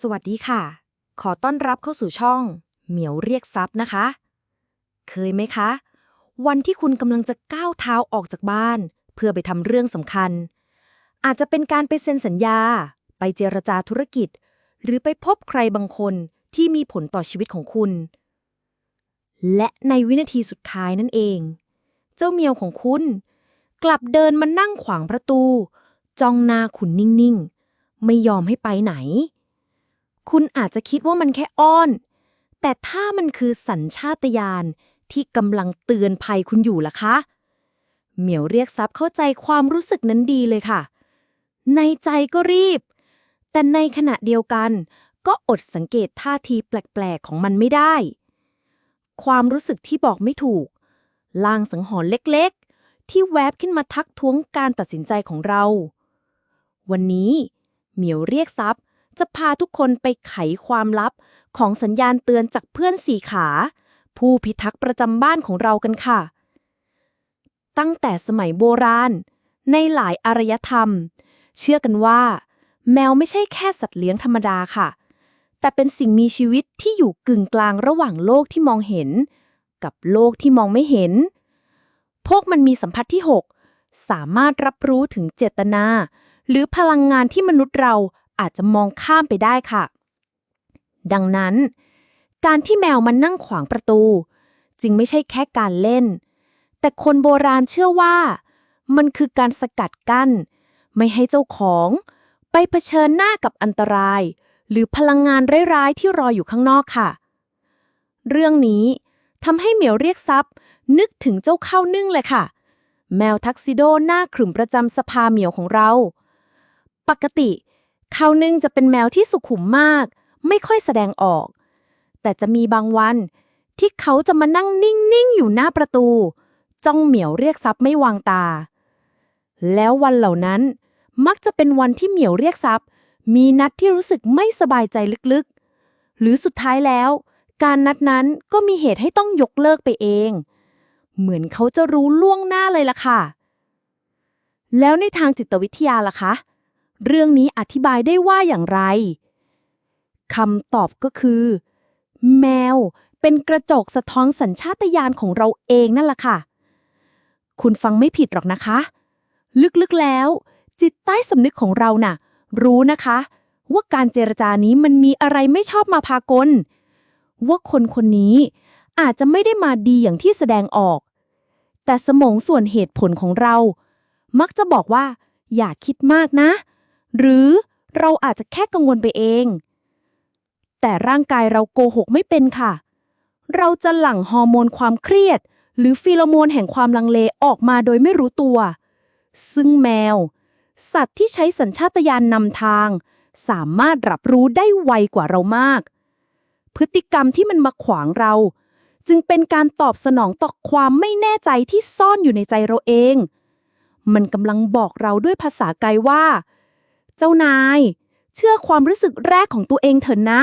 สวัสดีค่ะ ขอต้อนรับเข้าสู่ช่อง เหมียวเรียกทรัพย์นะคะ เคยไหมคะ วันที่คุณกำลังจะก้าวเท้าออกจากบ้าน เพื่อไปทำเรื่องสำคัญ อาจจะเป็นการไปเซ็นสัญญา ไปเจรจาธุรกิจ หรือไปพบใครบางคนที่มีผลต่อชีวิตของคุณ และในวินาทีสุดท้ายนั่นเอง เจ้าเมียวของคุณ กลับเดินมานั่งขวางประตู จ้องหน้าคุณนิ่ง ๆ ไม่ยอมให้ไปไหน คุณอาจจะคิดว่ามันแค่อ้อน แต่ถ้ามันคือสัญชาตญาณที่กำลังเตือนภัยคุณอยู่ล่ะคะ เหมียวเรียกทรัพย์เข้าใจความรู้สึกนั้นดีเลยค่ะ ในใจก็รีบ แต่ในขณะเดียวกัน ก็อดสังเกตท่าทีแปลกๆของมันไม่ได้ ความรู้สึกที่บอกไม่ถูก ลางสังหรณ์เล็กๆ ที่แวบขึ้นมาทักท้วงการตัดสินใจของเรา วันนี้ เหมียวเรียกทรัพย์ จะพาทุกคนไปไขความลับของสัญญาณเตือนจากเพื่อนสี่ขา ผู้พิทักษ์ประจำบ้านของเรากันค่ะ ตั้งแต่สมัยโบราณ ในหลายอารยธรรม เชื่อกันว่า แมวไม่ใช่แค่สัตว์เลี้ยงธรรมดาค่ะ แต่เป็นสิ่งมีชีวิตที่อยู่กึ่งกลางระหว่างโลกที่มองเห็น กับโลกที่มองไม่เห็น พวกมันมีสัมผัสที่ 6 สามารถรับรู้ถึงเจตนา หรือพลังงานที่มนุษย์เรา อาจจะมองข้ามไปได้ค่ะ ดังนั้น การที่แมวมันนั่งขวางประตู จึงไม่ใช่แค่การเล่น แต่คนโบราณเชื่อว่า มันคือการสกัดกั้น ไม่ให้เจ้าของ ไปเผชิญหน้ากับอันตราย หรือพลังงานร้ายๆที่รออยู่ข้างนอกค่ะ เรื่องนี้ทำให้เหมียวเรียกทรัพย์ นึกถึงเจ้าข้าวนึ่งเลยค่ะ แมวทักซิโดหน้าขรึมประจำสภาเหมียวของเรา ปกติ ขาวนึ่งจะเป็นแมวที่สุขุมมาก ไม่ค่อยแสดงออก แต่จะมีบางวัน ที่เขาจะมานั่งนิ่ง ๆ อยู่หน้าประตู จ้องเหมียวเรียกทรัพย์ไม่วางตา แล้ววันเหล่านั้นมักจะเป็นวันที่เหมียวเรียกทรัพย์ มีนัดที่รู้สึกไม่สบายใจลึกๆ หรือสุดท้ายแล้ว การนัดนั้นก็มีเหตุให้ต้องยกเลิกไปเอง เหมือนเขาจะรู้ล่วงหน้าเลยล่ะค่ะ แล้วในทางจิตวิทยาล่ะคะ เรื่องนี้อธิบายได้ว่าอย่างไรคำตอบก็คือ แมวเป็นกระจกสะท้อนสัญชาตญาณของเราเองนั่นแหละค่ะ คุณฟังไม่ผิดหรอกนะคะ ลึกๆแล้ว จิตใต้สำนึกของเราน่ะ รู้นะคะ ว่าการเจรจานี้มันมีอะไรไม่ชอบมาพากล ว่าคนคนนี้อาจจะไม่ได้มาดีอย่างที่แสดงออก แต่สมองส่วนเหตุผลของเรา มักจะบอกว่า อย่าคิดมากนะ หรือเราอาจจะแค่กังวลไปเอง แต่ร่างกายเราโกหกไม่เป็นค่ะ เราจะหลั่งฮอร์โมนความเครียด หรือฟีโรโมนแห่งความลังเลออกมาโดยไม่รู้ตัว ซึ่งแมว สัตว์ที่ใช้สัญชาตญาณนำทาง สามารถรับรู้ได้ไวกว่าเรามาก พฤติกรรมที่มันมาขวางเรา จึงเป็นการตอบสนองต่อความไม่แน่ใจที่ซ่อนอยู่ในใจเราเอง มันกำลังบอกเราด้วยภาษากายว่า เจ้านาย เชื่อความรู้สึกแรกของตัวเองเถอะนะ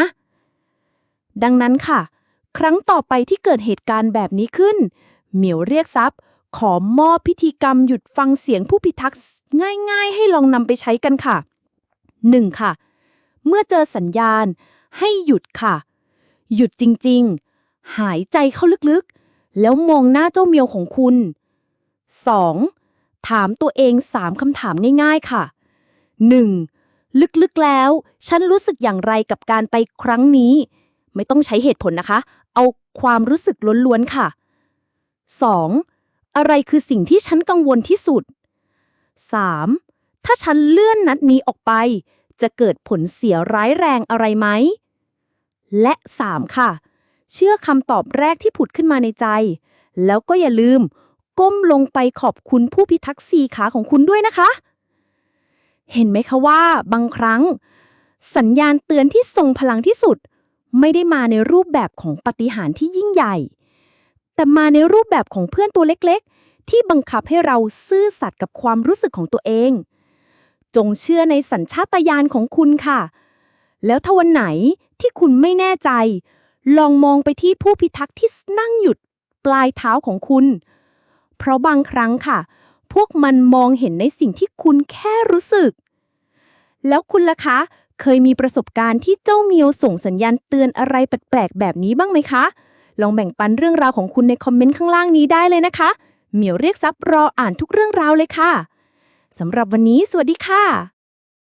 ดังนั้นค่ะ ครั้งต่อไปที่เกิดเหตุการณ์แบบนี้ขึ้น เหมียวเรียกทรัพย์ ขอมอบพิธีกรรมหยุดฟังเสียงผู้พิทักษ์ง่าย ๆ ให้ลองนำไปใช้กันค่ะ 1. ค่ะ เมื่อเจอสัญญาณ ให้หยุดค่ะ หยุดจริง ๆ หายใจเข้าลึกๆ แล้วมองหน้าเจ้าเมียวของคุณ 2. ถามตัวเอง 3 คำถามง่าย ๆ ค่ะ 1. ลึกๆแล้ว ฉันรู้สึกอย่างไรกับการไปครั้งนี้ ไม่ต้องใช้เหตุผลนะคะ เอาความรู้สึกล้วนๆค่ะ 2. อะไรคือสิ่งที่ฉันกังวลที่สุด 3. ถ้าฉันเลื่อนนัดนี้ออกไป จะเกิดผลเสียร้ายแรงอะไรไหม และ 3. ค่ะ เชื่อคำตอบแรกที่ผุดขึ้นมาในใจ แล้วก็อย่าลืม ก้มลงไปขอบคุณผู้พิทักษ์สีขาของคุณด้วยนะคะ เห็นไหมคะว่าบางครั้ง สัญญาณเตือนที่ทรงพลังที่สุด ไม่ได้มาในรูปแบบของปฏิหารที่ยิ่งใหญ่ แต่มาในรูปแบบของเพื่อนตัวเล็กๆ ที่บังคับให้เราซื่อสัตย์กับความรู้สึกของตัวเอง จงเชื่อในสัญชาตญาณของคุณค่ะ แล้วถ้าวันไหนที่คุณไม่แน่ใจ ลองมองไปที่ผู้พิทักษ์ที่นั่งหยุดปลายเท้าของคุณ เพราะบางครั้งค่ะ พวกมันมองเห็นในสิ่งที่คุณแค่รู้สึก แล้วคุณล่ะคะ เคยมีประสบการณ์ที่เจ้าเมียวส่งสัญญาณเตือนอะไรแปลกๆแบบนี้บ้างไหมคะ ลองแบ่งปันเรื่องราวของคุณในคอมเมนต์ข้างล่างนี้ได้เลยนะคะ เหมียวเรียกซับรออ่านทุกเรื่องราวเลยค่ะสำหรับวันนี้ สวัสดีค่ะ